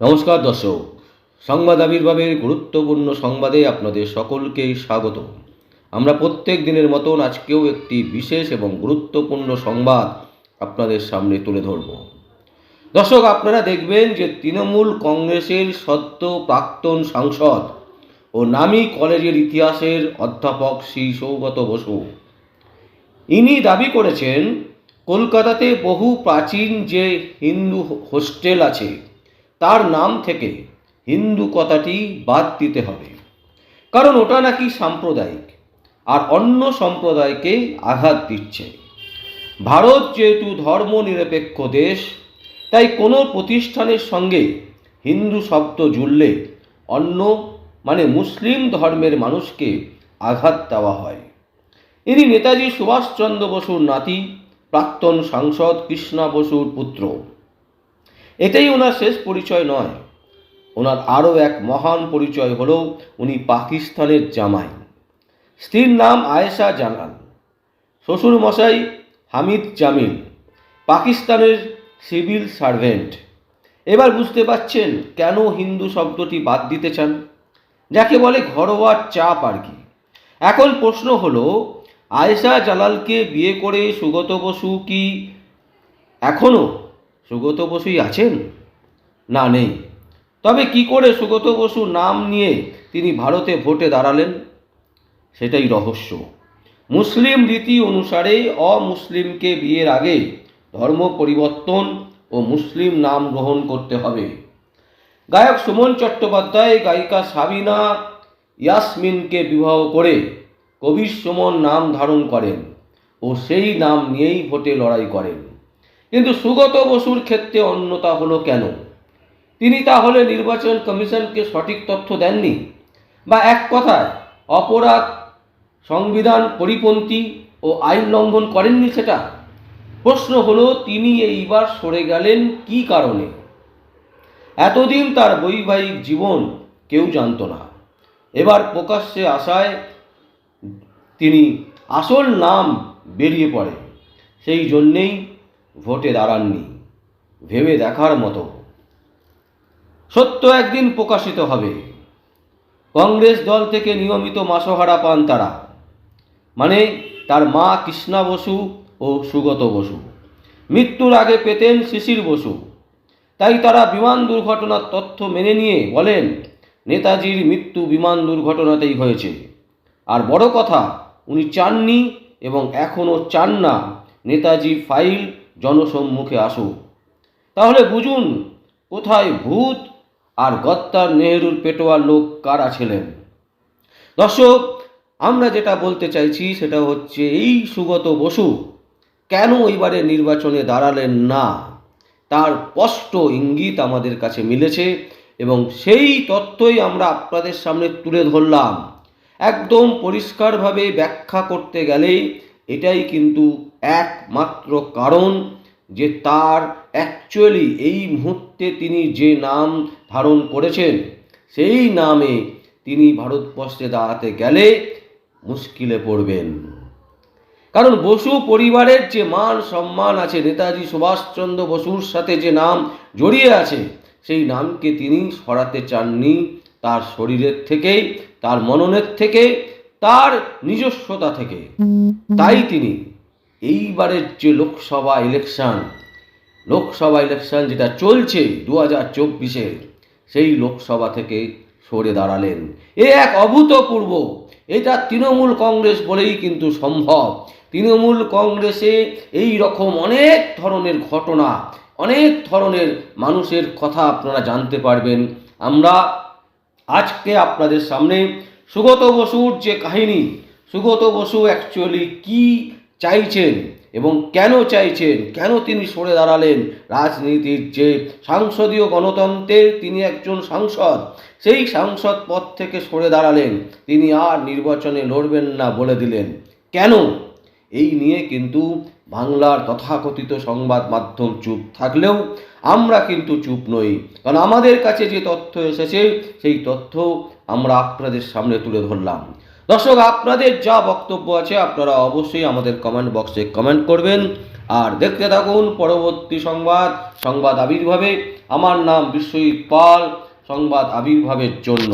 নমস্কার দর্শক, সংবাদ আবির্ভাবের গুরুত্বপূর্ণ সংবাদে আপনাদের সকলকেই স্বাগত। আমরা প্রত্যেক দিনের মতন আজকেও একটি বিশেষ এবং গুরুত্বপূর্ণ সংবাদ আপনাদের সামনে তুলে ধরব। দর্শক, আপনারা দেখবেন যে তৃণমূল কংগ্রেসের সদ্য প্রাক্তন সাংসদ ও নামী কলেজের ইতিহাসের অধ্যাপক শ্রী সৌগত বসু। ইনি দাবি করেছেন, কলকাতাতে বহু প্রাচীন যে হিন্দু হোস্টেল আছে তার নাম থেকে হিন্দু কথাটি বাদ দিতে হবে। কারণ ওটা নাকি সাম্প্রদায়িক, আর অন্য সম্প্রদায়কে আঘাত দিচ্ছে। ভারত যেহেতু ধর্মনিরপেক্ষ দেশ, তাই কোনো প্রতিষ্ঠানের সঙ্গে হিন্দু শব্দ জুড়লে অন্য মানে মুসলিম ধর্মের মানুষকে আঘাত দেওয়া হয়। ইনি নেতাজি সুভাষচন্দ্র বসুর নাতি, প্রাক্তন সাংসদ কৃষ্ণা বসুর পুত্র। এটাই ওনার শেষ পরিচয় নয়। ওনার আরও এক মহান পরিচয় হলো উনি পাকিস্তানের জামাই। স্ত্রীর নাম আয়েশা জানান শ্বশুর মশাই হামিদ জামিল। পাকিস্তানের সিভিল সার্ভেন্ট। এবার বুঝতে পাচ্ছেন কেন হিন্দু শব্দটি বাদ দিতে চান? যাকে বলে ঘরোয়া চাপ আর কি এখন প্রশ্ন হলো, আয়েশা জালালকে বিয়ে করে সুগত বসু কি এখনও সুগত বসুই আছেন? না, নেই। তবে কি করে সুগত বসু নাম নিয়ে তিনি ভারতে ভোটে দাঁড়ালেন? সেটাই রহস্য। মুসলিম রীতি অনুসারে অমুসলিমকে বিয়ের আগে ধর্ম পরিবর্তন ও মুসলিম নাম গ্রহণ করতে হবে। গায়ক সুমন চট্টোপাধ্যায়, গায়িকা সাবিনা ইয়াসমিনকে বিবাহ করে কবির সুমন নাম ধারণ করেন ও সেই নাম নিয়েই ভোটে লড়াই করেন। কিন্তু সুগত বসুর ক্ষেত্রে অন্যতা হলো কেন? তিনি তাহলে নির্বাচন কমিশনকে সঠিক তথ্য দেননি? বা এক কথায়, অপরাধ, সংবিধান পরিপন্থী ও আইন লঙ্ঘন করেননি সেটা? প্রশ্ন হলো, তিনি এইবার সরে গেলেন কি কারণে? এতদিন তার বৈবাহিক জীবন কেউ জানতো না। এবার প্রকাশ্যে আসায় তিনি আসল নাম বেরিয়ে পড়ে। সেই জন্যেই ভোটে দাঁড়াননি। ভেবে দেখার মতো। সত্য একদিন প্রকাশিত হবে। কংগ্রেস দল থেকে নিয়মিত মাসহারা পান তারা। মানে তার মা কৃষ্ণা বসু ও সুগত বসু। মৃত্যুর আগে পেতেন শিশির বসু। তাই তারা বিমান দুর্ঘটনার তথ্য মেনে নিয়ে বলেন, নেতাজির মৃত্যু বিমান দুর্ঘটনাতেই হয়েছে। আর বড় কথা, উনি চাননি এবং এখনও চান না নেতাজি ফাইল জনসম্মুখে আসুক। তাহলে বুঝুন, কোথায় ভূত আর গত্তার নেহরুর পেটোয়া লোক কারা ছিলেন? দর্শক, আমরা যেটা বলতে চাইছি সেটা হচ্ছে এই সুগত বসু কেন এবারে নির্বাচনে দাঁড়ালেন না? তার স্পষ্ট ইঙ্গিত আমাদের কাছে মিলেছে এবং সেই তথ্যই আমরা আপনাদের সামনে তুলে ধরলাম। একদম পরিষ্কারভাবে ব্যাখ্যা করতে গেলেই এটাই কিন্তু একমাত্র কারণ যে তার অ্যাকচুয়ালি এই মুহূর্তে তিনি যে নাম ধারণ করেছেন, সেই নামে তিনি ভারতবর্ষে দাঁড়াতে গেলে মুশকিলে পড়বেন। কারণ বসু পরিবারের যে মান সম্মান আছে, নেতাজি সুভাষচন্দ্র বসুর সাথে যে নাম জড়িয়ে আছে, সেই নামকে তিনি সরাতে চাননি। তার শরীরের থেকে, তার মননের থেকে, তার নিজস্বতা থেকে। তাই তিনি এইবারের যে লোকসভা ইলেকশন লোকসভা ইলেকশন যেটা চলছে দু হাজার চব্বিশে, সেই লোকসভা থেকে সরে দাঁড়ালেন। এ এক অভূতপূর্ব। এটা তৃণমূল কংগ্রেস বলেই কিন্তু সম্ভব। তৃণমূল কংগ্রেসে এই রকম অনেক ধরনের ঘটনা, অনেক ধরনের মানুষের কথা আপনারা জানতে পারবেন। আমরা আজকে আপনাদের সামনে সুগত বসুর যে কাহিনী, সুগত বসু অ্যাকচুয়ালি কি চাইছেন এবং কেন চাইছেন? কেন তিনি সরে দাঁড়ালেন? রাজনীতির যে সাংসদীয় গণতন্ত্রের তিনি একজন সাংসদ, সেই সাংসদ পদ থেকে সরে দাঁড়ালেন। তিনি আর নির্বাচনে লড়বেন না বলে দিলেন। কেন? এই নিয়ে কিন্তু বাংলার তথাকথিত সংবাদ মাধ্যম চুপ থাকলেও আমরা কিন্তু চুপ নই। কারণ আমাদের কাছে যে তথ্য এসেছে, সেই তথ্য আমরা আপনাদের সামনে তুলে ধরলাম। দর্শক, আপনাদের যা বক্তব্য আছে আপনারা অবশ্যই আমাদের কমেন্ট বক্সে কমেন্ট করবেন। আর দেখতে থাকুন পরবর্তী সংবাদ সংবাদ আবির্ভাবে। আমার নাম বিশ্বজিৎ পাল, সংবাদ আবির্ভাবের জন্য।